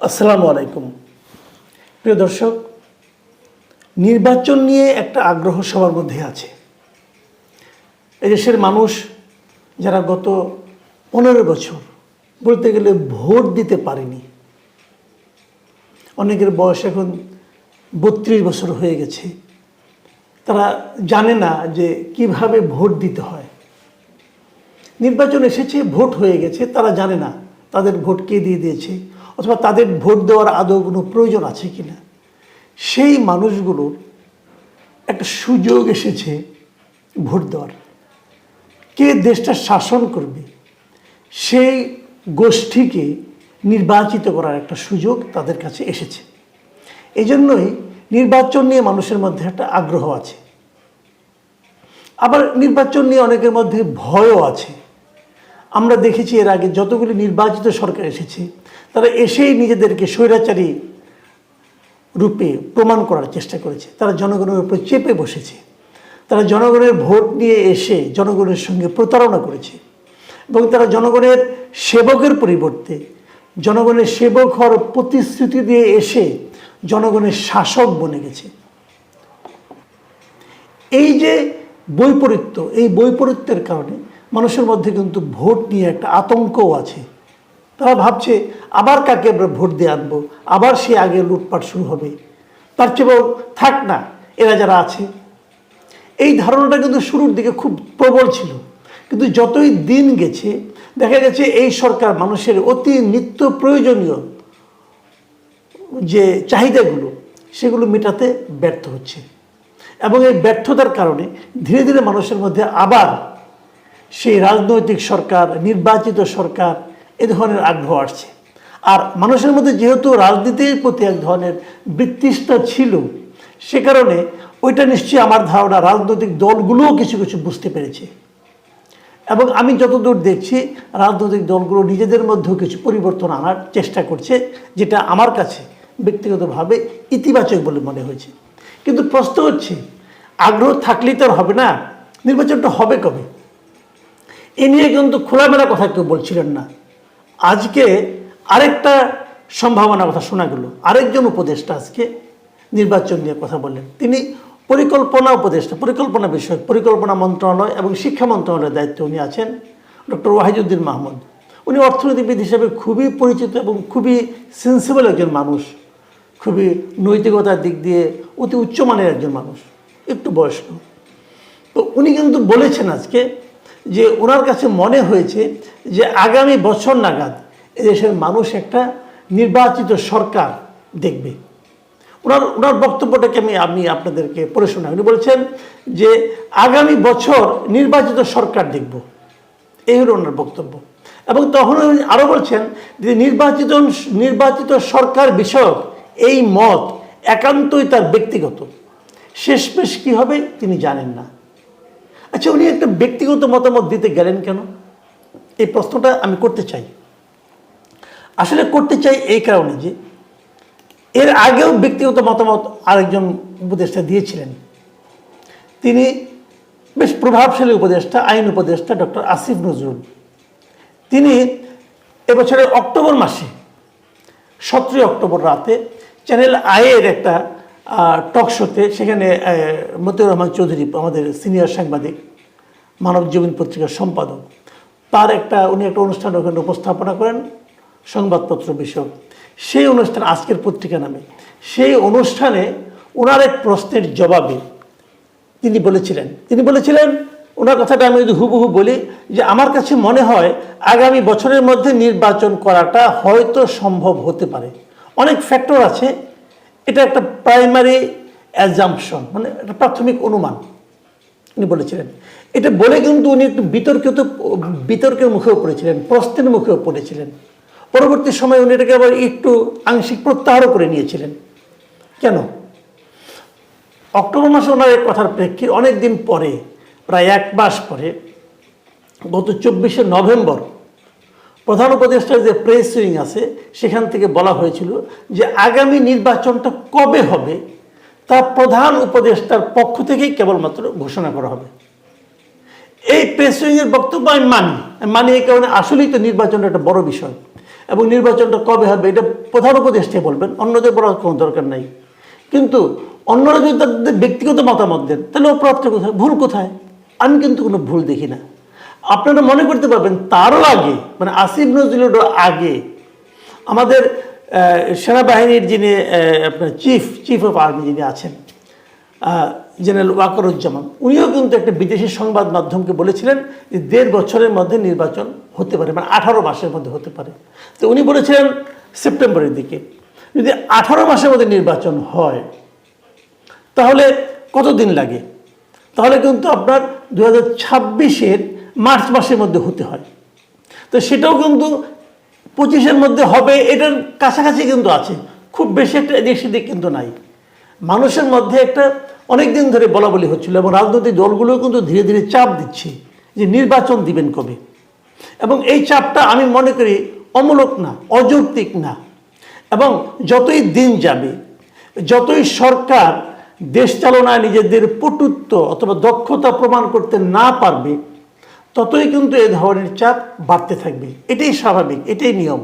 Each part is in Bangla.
আসসালামু আলাইকুম। প্রিয় দর্শক, নির্বাচন নিয়ে একটা আগ্রহ সবার মধ্যে আছে। এদেশের মানুষ যারা গত পনেরো বছর বলতে গেলে ভোট দিতে পারেনি, অনেকের বয়স এখন বত্রিশ বছর হয়ে গেছে, তারা জানে না যে কীভাবে ভোট দিতে হয়। নির্বাচন এসেছে, ভোট হয়ে গেছে, তারা জানে না তাদের ভোট কে দিয়ে দিয়েছে। অথবা তাদের ভোট দেওয়ার আদৌ কোনো প্রয়োজন আছে কি না? সেই মানুষগুলোর একটা সুযোগ এসেছে ভোট দেওয়ার। কে দেশটা শাসন করবে? সেই গোষ্ঠীকে নির্বাচিত করার একটা সুযোগ তাদের কাছে এসেছে। এই জন্যই নির্বাচন নিয়ে মানুষের মধ্যে একটা আগ্রহ আছে। আবার নির্বাচন নিয়ে অনেকের মধ্যে ভয়ও আছে। আমরা দেখেছি এর আগে যতগুলি নির্বাচিত সরকার এসেছে তারা এসেই নিজেদেরকে স্বৈরাচারী রূপে প্রমাণ করার চেষ্টা করেছে। তারা জনগণের উপর চেপে বসেছে। তারা জনগণের ভোট নিয়ে এসে জনগণের সঙ্গে প্রতারণা করেছে এবং তারা জনগণের সেবকের পরিবর্তে জনগণের সেবক হওয়ার প্রতিশ্রুতি দিয়ে এসে জনগণের শাসক বনে গেছে। এই যে বৈপরীত্য, এই বৈপরীত্যের কারণে মানুষের মধ্যে কিন্তু ভোট নিয়ে একটা আতঙ্কও আছে। তারা ভাবছে, আবার কাকে আমরা ভোট দিয়ে আনব? আবার সে আগে লুটপাট শুরু হবে। তার চেয়ে থাক না, এরা যারা আছে। এই ধারণাটা কিন্তু শুরুর দিকে খুব প্রবল ছিল। কিন্তু যতই দিন গেছে, দেখা গেছে এই সরকার মানুষের অতি নিত্য প্রয়োজনীয় যে চাহিদাগুলো, সেগুলো মেটাতে ব্যর্থ হচ্ছে। এবং এই ব্যর্থতার কারণে ধীরে ধীরে মানুষের মধ্যে আবার সেই রাজনৈতিক সরকার, নির্বাচিত সরকার এ ধরনের আগ্রহ আসছে। আর মানুষের মধ্যে যেহেতু রাজনীতির প্রতি এক ধরনের বৃত্তিষ্ঠা ছিল, সে কারণে ওইটা নিশ্চয়ই আমার ধারণা রাজনৈতিক দলগুলোও কিছু কিছু বুঝতে পেরেছে। এবং আমি যতদূর দেখছি, রাজনৈতিক দলগুলো নিজেদের মধ্যেও কিছু পরিবর্তন আনার চেষ্টা করছে, যেটা আমার কাছে ব্যক্তিগতভাবে ইতিবাচক বলে মনে হয়েছে। কিন্তু প্রশ্ন হচ্ছে, আগ্রহ থাকলেই তো হবে না? নির্বাচনটা হবে কবে? এ নিয়ে কিন্তু খোলামেলা কথা কেউ বলছিলেন না। আজকে আরেকটা সম্ভাবনা কথা শোনা গেল। আরেকজন উপদেষ্টা আজকে নির্বাচন নিয়ে কথা বললেন। তিনি পরিকল্পনা উপদেষ্টা, পরিকল্পনা বিষয়ক, পরিকল্পনা মন্ত্রণালয় এবং শিক্ষা মন্ত্রণালয়ের দায়িত্বে উনি আছেন, ডক্টর ওয়াহিদুদ্দিন মাহমুদ। উনি অর্থনীতিবিদ হিসেবে খুবই পরিচিত এবং খুবই সেন্সিবল একজন মানুষ। খুবই নৈতিকতার দিক দিয়ে অতি উচ্চমানের একজন মানুষ, একটু বয়স্ক। তো উনি কিন্তু বলেছেন আজকে যে ওনার কাছে মনে হয়েছে যে আগামী বছর নাগাদ এদেশের মানুষ একটা নির্বাচিত সরকার দেখবে। ওনার ওনার বক্তব্যটাকে আমি আমি আপনাদেরকে পড়ে শোনাই। উনি বলছেন যে আগামী বছর নির্বাচিত সরকার দেখব। এই হলো ওনার বক্তব্য। এবং তখন উনি আরও বলছেন যে নির্বাচিত নির্বাচিত সরকার বিষয়ক এই মত একান্তই তার ব্যক্তিগত। শেষমেশ কী হবে তিনি জানেন না। আচ্ছা উনি একটা ব্যক্তিগত মতামত দিতে গেলেন কেন? এই প্রশ্নটা আমি করতে চাই। আসলে করতে চাই এই কারণে যে, এর আগেও ব্যক্তিগত মতামত আরেকজন উপদেষ্টা দিয়েছিলেন। তিনি বেশ প্রভাবশালী উপদেষ্টা, আইন উপদেষ্টা, ডক্টর আসিফ নজরুল। তিনি এবছরের অক্টোবর মাসে, সতেরোই অক্টোবর রাতে চ্যানেল আইয়ের একটা টক শোতে সেখানে মতিউর রহমান চৌধুরী, আমাদের সিনিয়র সাংবাদিক, মানব জীবন পত্রিকার সম্পাদক। তার একটা, উনি একটা অনুষ্ঠান ওখানে উপস্থাপনা করেন, সংবাদপত্র বিষয়ক। সেই অনুষ্ঠান, আজকের পত্রিকা নামে। সেই অনুষ্ঠানে ওনার এক প্রশ্নের জবাবে তিনি বলেছিলেন তিনি বলেছিলেন ওনার কথাটা আমি যদি হুবহু বলি যে আমার কাছে মনে হয় আগামী বছরের মধ্যে নির্বাচন করাটা হয়তো সম্ভব হতে পারে। অনেক ফ্যাক্টর আছে এটা একটা প্রাইমারি অ্যাজাম্পশন মানে একটা প্রাথমিক অনুমান উনি বলেছিলেন। এটা বলে কিন্তু উনি একটু বিতর্কিত, বিতর্কের মুখেও পড়েছিলেন, প্রশ্নের মুখেও পড়েছিলেন। পরবর্তী সময়ে উনি এটাকে আবার একটু আংশিক প্রত্যাহারও করে নিয়েছিলেন। কেন? অক্টোবর মাসে ওনার কথার প্রেক্ষিতে অনেক দিন পরে, প্রায় এক মাস পরে, গত চব্বিশে নভেম্বর প্রধান উপদেষ্টার যে প্রেস উইং আছে, সেখান থেকে বলা হয়েছিল যে আগামী নির্বাচনটা কবে হবে, তা প্রধান উপদেষ্টার পক্ষ থেকেই কেবলমাত্র ঘোষণা করা হবে। এই প্রেস উইংয়ের বক্তব্য আমি মানি। মানি এই কারণে আসলেই তো নির্বাচনটা একটা বড় বিষয়। এবং নির্বাচনটা কবে হবে, এটা প্রধান উপদেষ্টাই বলবেন, অন্যদের বলার কোনো দরকার নাই। কিন্তু অন্যরা যদি তাদের ব্যক্তিগত মতামত দেন, তাহলে অপরাধটা কোথায়? ভুল কোথায়? আমি কিন্তু কোনো ভুল দেখি না। আপনারা মনে করতে পারবেন তারও আগে মানে আসিফ নজরুলেরও আগে, আমাদের সেনাবাহিনীর যিনি আপনার চিফ চিফ অফ আর্মি যিনি আছেন জেনারেল ওয়াকরুজ্জামান, উনিও কিন্তু একটা বিদেশি সংবাদ মাধ্যমকে বলেছিলেন যে দেড় বছরের মধ্যে নির্বাচন হতে পারে মানে আঠারো মাসের মধ্যে হতে পারে। তো উনি বলেছিলেন সেপ্টেম্বরের দিকে, যদি আঠারো মাসের মধ্যে নির্বাচন হয়, তাহলে কতদিন লাগে? তাহলে কিন্তু আপনার দু হাজার ছাব্বিশের মার্চ মাসের মধ্যে হতে হয়। তো সেটাও কিন্তু পঁচিশের মধ্যে হবে, এটার কাছাকাছি কিন্তু আছে। খুব বেশি একটা এদিক সেদিক কিন্তু নাই। মানুষের মধ্যে একটা অনেক দিন ধরে বলা বলি হচ্ছিল এবং রাজনৈতিক দলগুলোও কিন্তু ধীরে ধীরে চাপ দিচ্ছে যে নির্বাচন দিবেন কবে। এবং এই চাপটা আমি মনে করি অমূলক না, অযৌক্তিক না। এবং যতই দিন যাবে, যতই সরকার দেশ চালনায় নিজেদের পটুত্ব অথবা দক্ষতা প্রমাণ করতে না পারবে ততই কিন্তু এ ধরনের চাপ বাড়তে থাকবে। এটাই স্বাভাবিক, এটাই নিয়ম।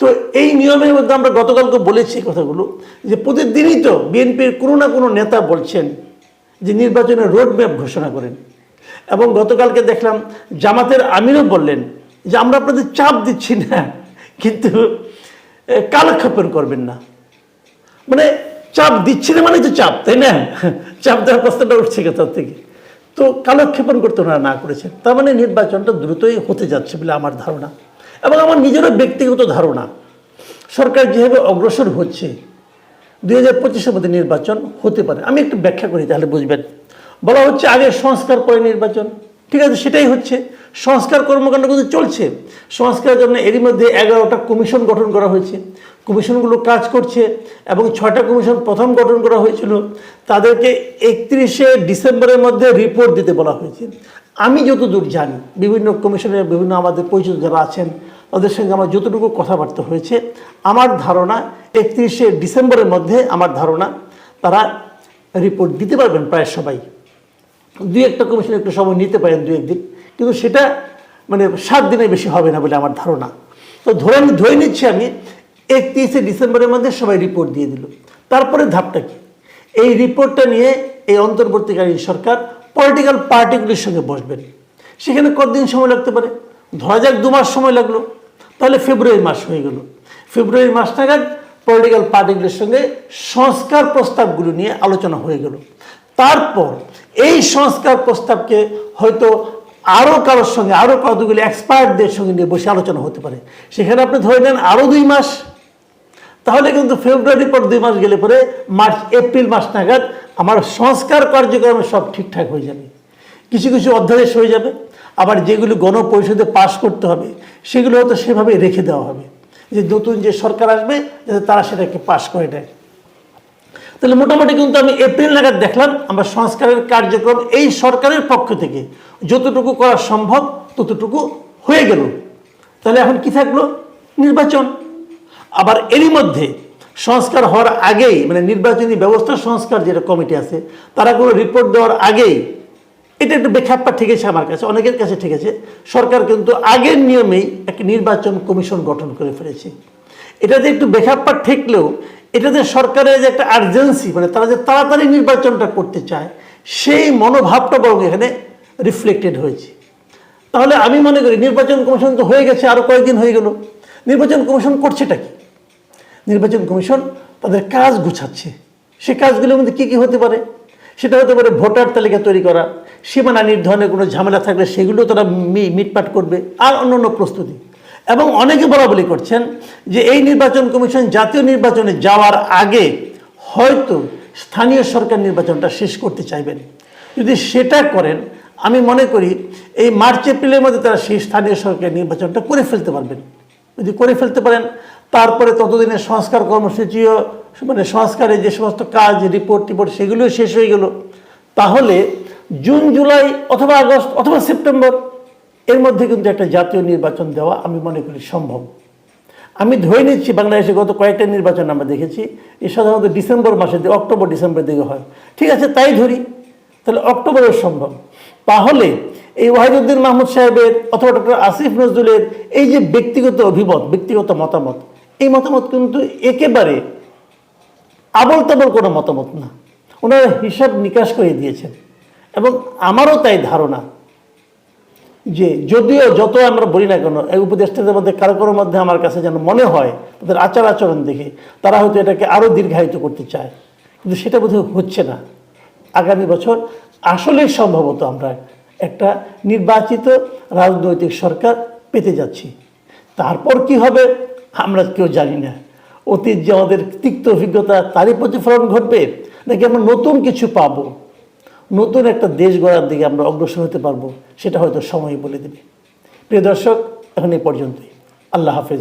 তো এই নিয়মের মধ্যে আমরা গতকালকে বলেছি কথাগুলো, যে প্রতিদিনই তো বিএনপির কোনো না কোনো নেতা বলছেন যে নির্বাচনের রোড ম্যাপ ঘোষণা করেন। এবং গতকালকে দেখলাম জামাতের আমিরও বললেন যে আমরা আপনাদের চাপ দিচ্ছি না, কিন্তু কালক্ষেপণ করবেন না। মানে চাপ দিচ্ছি না মানে তো চাপ, তাই না? চাপ দেওয়ার প্রশ্নটা উঠছে কোথাও থেকে? তো কালক্ষেপণ করতে ওনারা না করেছেন। তার মানে নির্বাচনটা দ্রুতই হতে যাচ্ছে বলে আমার ধারণা এবং আমার নিজেরও ব্যক্তিগত ধারণা। সরকার যেভাবে অগ্রসর হচ্ছে, দুই হাজার পঁচিশের মধ্যে নির্বাচন হতে পারে। আমি একটু ব্যাখ্যা করি তাহলে বুঝবেন। বলা হচ্ছে আগে সংস্কার পরে নির্বাচন। ঠিক আছে, সেটাই হচ্ছে। সংস্কার কর্মকাণ্ড কিন্তু চলছে। সংস্কারের জন্য এরই মধ্যে এগারোটা কমিশন গঠন করা হয়েছে। কমিশনগুলো কাজ করছে এবং ছয়টা কমিশন প্রথম গঠন করা হয়েছিল, তাদেরকে একত্রিশে ডিসেম্বরের মধ্যে রিপোর্ট দিতে বলা হয়েছে। আমি যতদূর জানি, বিভিন্ন কমিশনের বিভিন্ন আমাদের পরিচিত যারা আছেন ওদের সঙ্গে আমার যতটুকু কথাবার্তা হয়েছে, আমার ধারণা একত্রিশে ডিসেম্বরের মধ্যে আমার ধারণা তারা রিপোর্ট দিতে পারবেন প্রায় সবাই। দুই একটা কমিশন একটু সময় নিতে পারেন দু একদিন, কিন্তু সেটা মানে সাত দিনের বেশি হবে না বলে আমার ধারণা। তো ধরে ধরে নিচ্ছি আমি একত্রিশে ডিসেম্বরের মধ্যে সবাই রিপোর্ট দিয়ে দিল। তারপরে ধাপটা কি? এই রিপোর্টটা নিয়ে এই অন্তর্বর্তীকালীন সরকার পলিটিক্যাল পার্টিগুলির সঙ্গে বসবেন। সেখানে কতদিন সময় লাগতে পারে? ধরা যাক দু মাস সময় লাগল। তাহলে ফেব্রুয়ারি মাস হয়ে গেল। ফেব্রুয়ারি মাস নাগাদ পলিটিক্যাল পার্টিগুলির সঙ্গে সংস্কার প্রস্তাবগুলো নিয়ে আলোচনা হয়ে গেল। তারপর এই সংস্কার প্রস্তাবকে হয়তো আরও কারোর সঙ্গে আরও কতগুলি এক্সপার্টদের সঙ্গে নিয়ে বসে আলোচনা হতে পারে। সেখানে আপনি ধরে নেন আরও দুই মাস তাহলে কিন্তু ফেব্রুয়ারি পর দুই মাস গেলে পরে মার্চ এপ্রিল মাস নাগাদ আমার সংস্কার কার্যক্রমে সব ঠিকঠাক হয়ে যাবে। কিছু কিছু অধ্যাদেশ হয়ে যাবে। আবার যেগুলো গণপরিষদে পাশ করতে হবে, সেগুলো হয়তো সেভাবে রেখে দেওয়া হবে। যে নতুন যে সরকার আসবে, যাতে তারা সেটাকে পাশ করে দেয় তাহলে মোটামুটি কিন্তু আমি এপ্রিল নাগাদ দেখলাম, আমরা সংস্কারের কার্যক্রম এই সরকারের পক্ষ থেকে যতটুকু করা সম্ভব, ততটুকু হয়ে গেল। তাহলে এখন কি থাকল? নির্বাচন। আবার এরই মধ্যে সংস্কার হওয়ার আগেই মানে নির্বাচনী ব্যবস্থা সংস্কার যেটা কমিটি আছে, তারা কোনো রিপোর্ট দেওয়ার আগেই, এটা একটু বেখাপ্পা ঠেকেছে আমার কাছে, অনেকের কাছে ঠেকেছে সরকার কিন্তু আগের নিয়মেই একটা নির্বাচন কমিশন গঠন করে ফেলেছে। এটাতে একটু বেখাপ্পা ঠেকলেও এটাতে সরকারের যে একটা আর্জেন্সি মানে তারা যে তাড়াতাড়ি নির্বাচনটা করতে চায়, সেই মনোভাবটা বরং এখানে রিফ্লেক্টেড হয়েছে। তাহলে আমি মনে করি নির্বাচন কমিশন তো হয়ে গেছে আরও কয়েকদিন হয়ে গেল। নির্বাচন কমিশন করছেটা কি? নির্বাচন কমিশন তাদের কাজ গুছাচ্ছে। সে কাজগুলোর মধ্যে কী কী হতে পারে? সেটা হতে পারে ভোটার তালিকা তৈরি করা, সীমানা নির্ধারণে কোনো ঝামেলা থাকলে সেগুলো তারা মি- মিটমাট করবে আর অন্য অন্য প্রস্তুতি। এবং অনেকে বলা বলি করছেন যে এই নির্বাচন কমিশন জাতীয় নির্বাচনে যাওয়ার আগে হয়তো স্থানীয় সরকার নির্বাচনটা শেষ করতে চাইবেন। যদি সেটা করেন, আমি মনে করি এই মার্চ, এপ্রিলের মধ্যে তারা সেই স্থানীয় সরকার নির্বাচনটা করে ফেলতে পারবেন। যদি করে ফেলতে পারেন তারপরে ততদিনের সংস্কার কর্মসূচিও মানে সংস্কারের যে সমস্ত কাজ রিপোর্ট টিপোর্ট সেগুলিও শেষ হয়ে গেল। তাহলে জুন, জুলাই অথবা আগস্ট অথবা সেপ্টেম্বর, এর মধ্যে কিন্তু একটা জাতীয় নির্বাচন দেওয়া আমি মনে করি সম্ভব। আমি ধরে নিচ্ছি বাংলাদেশে গত কয়েকটা নির্বাচন আমরা দেখেছি, এ সাধারণত ডিসেম্বর দিকে, অক্টোবর, ডিসেম্বরের দিকে হয়। ঠিক আছে, তাই ধরি, তাহলে অক্টোবরের সম্ভব। তাহলে এই ওয়াহিদুদ্দিন মাহমুদ সাহেবের অথবা ডক্টর আসিফ নজরুলের এই যে ব্যক্তিগত অভিমত, ব্যক্তিগত মতামত এই মতামত কিন্তু একেবারে আবল তাবল কোনো মতামত না। ওনারা হিসাব নিকাশ করে দিয়েছেন। এবং আমারও তাই ধারণা যে যদিও যত আমরা বলি না কেন, এই উপদেষ্টাদের মধ্যে কারও কারোর মধ্যে আমার কাছে যেন মনে হয়, তাদের আচার আচরণ দেখে, তারা হয়তো এটাকে আরও দীর্ঘায়িত করতে চায়। কিন্তু সেটা বোধহয় হচ্ছে না। আগামী বছর আসলেই সম্ভবত আমরা একটা নির্বাচিত রাজনৈতিক সরকার পেতে যাচ্ছি। তারপর কি হবে? আমরা কেউ জানি না। অতীত যে আমাদের তিক্ত অভিজ্ঞতা, তারই প্রতিফলন ঘটবে, নাকি আমরা নতুন কিছু পাব? নতুন একটা দেশ গড়ার দিকে আমরা অগ্রসর হতে পারব, সেটা হয়তো সময় বলে দেবে। প্রিয় দর্শক, এখন এই পর্যন্তই। আল্লাহ হাফেজ।